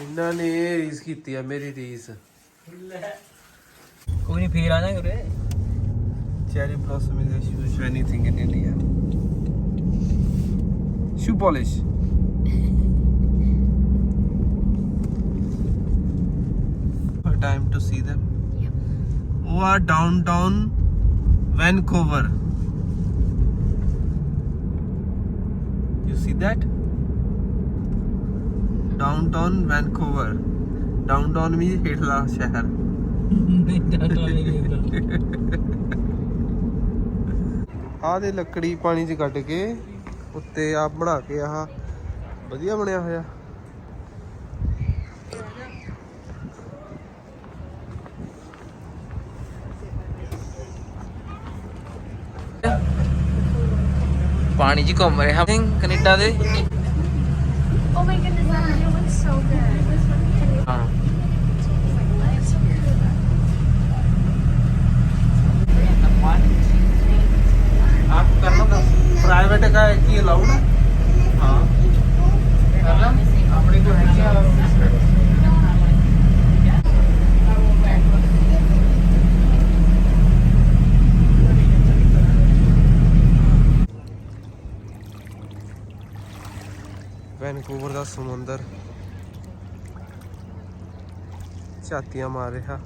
ਇਹਨਾਂ ਨੇ ਰੀਸ ਕੀਤੀ ਆ ਮੇਰੀ ਰੀਸ ਕੋਈ ਨਹੀਂ ਫੇਰ ਆ ਜਾ ਕਰੇ Cherry blossom is a shoe shiny thing in India. Shoe polish. For time to see them. Who are downtown Vancouver. You see that? Downtown Vancouver. Downtown means ਹੇਠਲਾ ਸ਼ਹਿਰ ਨਹੀਂ ਆਹ ਦੇ ਲੱਕੜੀ ਪਾਣੀ 'ਚ ਕੱਢ ਕੇ ਉੱਤੇ ਆ ਬਣਾ ਕੇ ਆਹ ਵਧੀਆ ਬਣਿਆ ਹੋਇਆ ਪਾਣੀ 'ਚ ਘੁੰਮ ਰਿਹਾ ਕੈਨੇਡਾ ਦੇ Oh video looks so good. This one, can you? ਹਾਂ ਆਪ ਕਰਨਾ ਤਾਂ ਪ੍ਰਾਈਵੇਟ ਕਾ ਕੀ ਅਲਾਉਡ ਹੈ ਹਾਂ ਵੈਨਕੂਵਰ ਦਾ ਸਮੁੰਦਰ ਝਾਤੀਆਂ ਮਾਰ ਰਿਹਾ।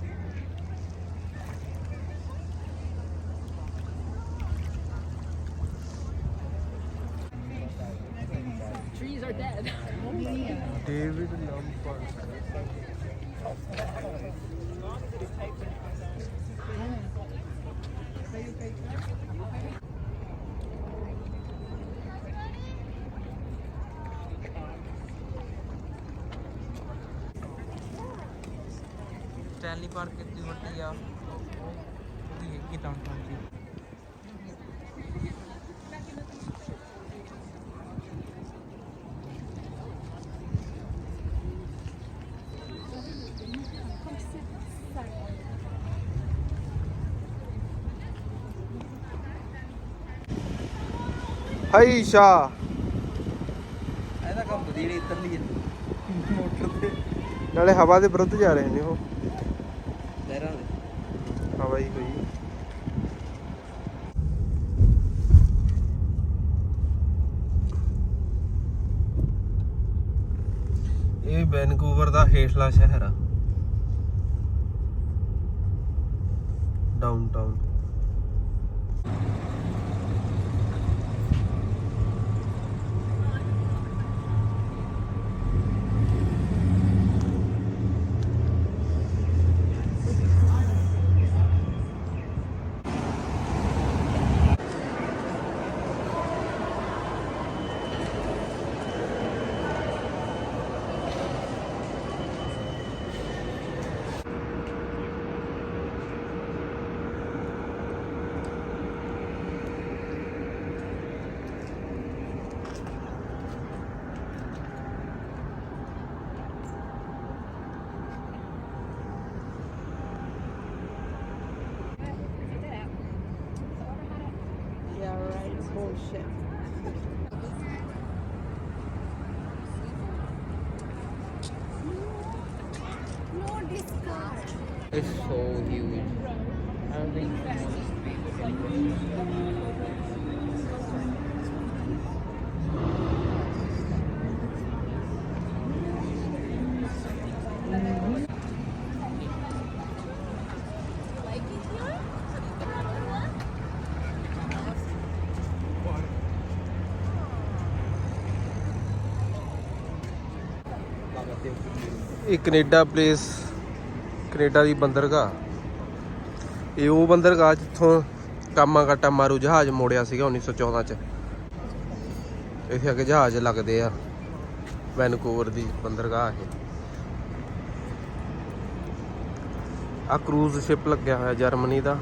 ਡੇਵਿਡ ਲੰਪਰ ਸਟੈਨਲੀ ਪਾਰਕ ਕਿੰਨੀ ਵੱਡੀ ਆ। ਉਹਦੀ ਹੈਗੀ ਡਾਊਨਟਾਊਨ ਦੀ ਹਾਈ ਸ਼ਾ ਇਹਦਾ ਕੰਮ ਵਧੀਆ ਜਿਹੜੀ ਇੱਧਰਲੀ ਹੈ ਮੋਟਰ ਤੇ। ਨਾਲੇ ਹਵਾ ਦੇ ਵਿਰੁੱਧ ਜਾ ਰਹੇ ਨੇ ਉਹ। ਲਹਿਰਾਂ ਦੇ। ਹਵਾ ਹੀ ਹੋਈ। ਇਹ ਵੈਨਕੂਵਰ ਦਾ ਹੇਠਲਾ ਸ਼ਹਿਰ ਆ। Downtown right. Bullshit. No discard. It's so huge. I don't think ਇਹ ਕੈਨੇਡਾ ਪਲੇਸ ਕੈਨੇਡਾ ਦੀ ਬੰਦਰਗਾਹ। ਇਹ ਉਹ ਬੰਦਰਗਾਹ ਜਿੱਥੋਂ ਕਾਮਾ ਕਾਟਾ ਮਾਰੂ ਜਹਾਜ਼ ਮੋੜਿਆ ਸੀਗਾ 1914 ਚ। ਇੱਥੇ ਅੱਗੇ ਜਹਾਜ਼ ਲੱਗਦੇ ਆ, ਵੈਨਕੂਵਰ ਦੀ ਬੰਦਰਗਾਹ ਇਹ। ਆ ਕਰੂਜ਼ ਸ਼ਿਪ ਲੱਗਿਆ ਹੋਇਆ ਜਰਮਨੀ ਦਾ,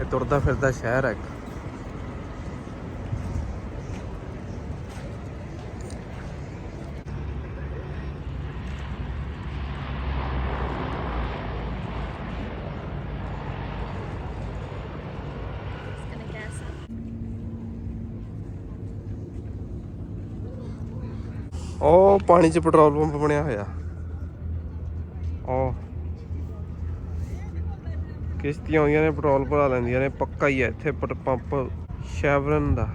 ਇਹ ਤੁਰਦਾ ਫਿਰਦਾ ਸ਼ਹਿਰ ਹੈ ਇੱਕ। ਉਹ ਪਾਣੀ 'ਚ ਪੈਟਰੋਲ ਪੰਪ ਬਣਿਆ ਹੋਇਆ। ਉਹ ਕਿਸ਼ਤੀਆਂ ਆਉਂਦੀਆਂ ਨੇ, ਪੈਟਰੋਲ ਭਰਾ ਲੈਂਦੀਆਂ ਨੇ, ਪੱਕਾ ਹੀ ਹੈ ਇੱਥੇ ਪਟ ਪੰਪ, ਸ਼ੈਵਰਨ ਦਾ।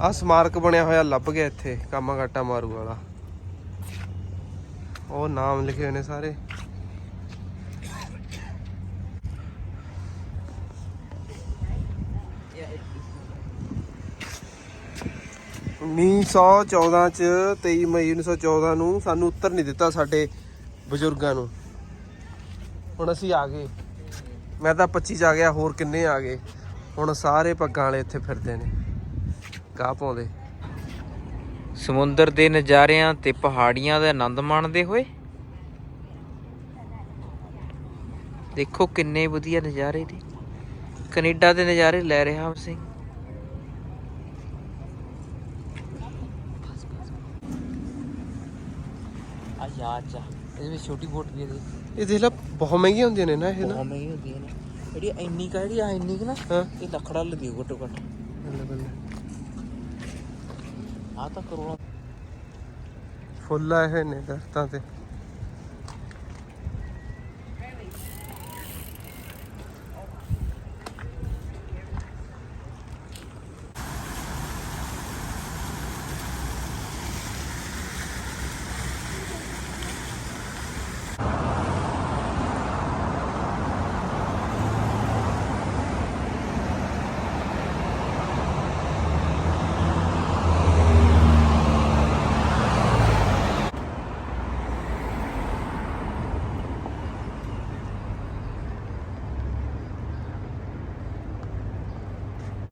ਆ ਸਮਾਰਕ ਬਣਿਆ ਹੋਇਆ, ਲੱਭ ਗਿਆ ਇੱਥੇ, ਕਾਮਾਗਾਟਾ ਮਾਰੂ ਵਾਲਾ। ਉਹ ਨਾਮ ਲਿਖੇ ਹੋਏ ਨੇ ਸਾਰੇ। ਉੱਨੀ ਸੌ 14 ਚ 23 ਮਈ 1914 ਨੂੰ ਸਾਨੂੰ ਉੱਤਰ ਨਹੀਂ ਦਿੱਤਾ ਸਾਡੇ ਬਜ਼ੁਰਗਾਂ ਨੂੰ। ਹੁਣ ਅਸੀਂ ਆ ਗਏ। ਮੈਂ ਤਾਂ 25 ਚ ਆ ਗਿਆ, ਹੋਰ ਕਿੰਨੇ ਆ ਗਏ? ਹੁਣ ਸਾਰੇ ਪੱਗਾਂ ਵਾਲੇ ਇੱਥੇ ਫਿਰਦੇ ਨੇ। ਗਾਹ ਪਾਉਂਦੇ। ਸਮੁੰਦਰ ਦੇ ਨਜ਼ਾਰਿਆਂ ਤੇ ਪਹਾੜੀਆਂ ਦਾ ਆਨੰਦ ਮਾਣਦੇ ਹੋਏ? ਦੇਖੋ ਕਿੰਨੇ ਵਧੀਆ ਨਜ਼ਾਰੇ ਨੇ। ਕੈਨੇਡਾ ਦੇ ਨਜ਼ਾਰੇ ਲੈ ਰਿਹਾ ਹਾਂ ਸਿੰਘ ਆ ਇਹਦੇ ਵਿੱਚ ਛੋਟੀ ਬੋਟ ਵੀ ਦੇ ਇਹ ਦੇਖ ਲੈ ਬਹੁਤ ਮਹਿੰਗੀਆਂ ਹੁੰਦੀਆਂ ਨੇ ਨਾ ਇਹ ਨਾ। ਬਹੁਤ ਮਹਿੰਗੀ ਹੁੰਦੀਆਂ ਨੇ। ਜਿਹੜੀ ਇੰਨੀ ਕਾ ਜਿਹੜੀ ਆ ਇੰਨੀ ਕੁ ਨਾ ਹਾਂ। ਇਹ ਲੱਖੜਾ ਲੱਦੀ ਘੱਟੋ ਘੱਟ। ਬੱਲੇ ਬੱਲੇ। ਆ ਤਾਂ ਕਰੋੜਾਂ ਫੁੱਲ ਆਏ ਹੋਏ ਨੇ ਦਰਖਤਾਂ ਤੇ।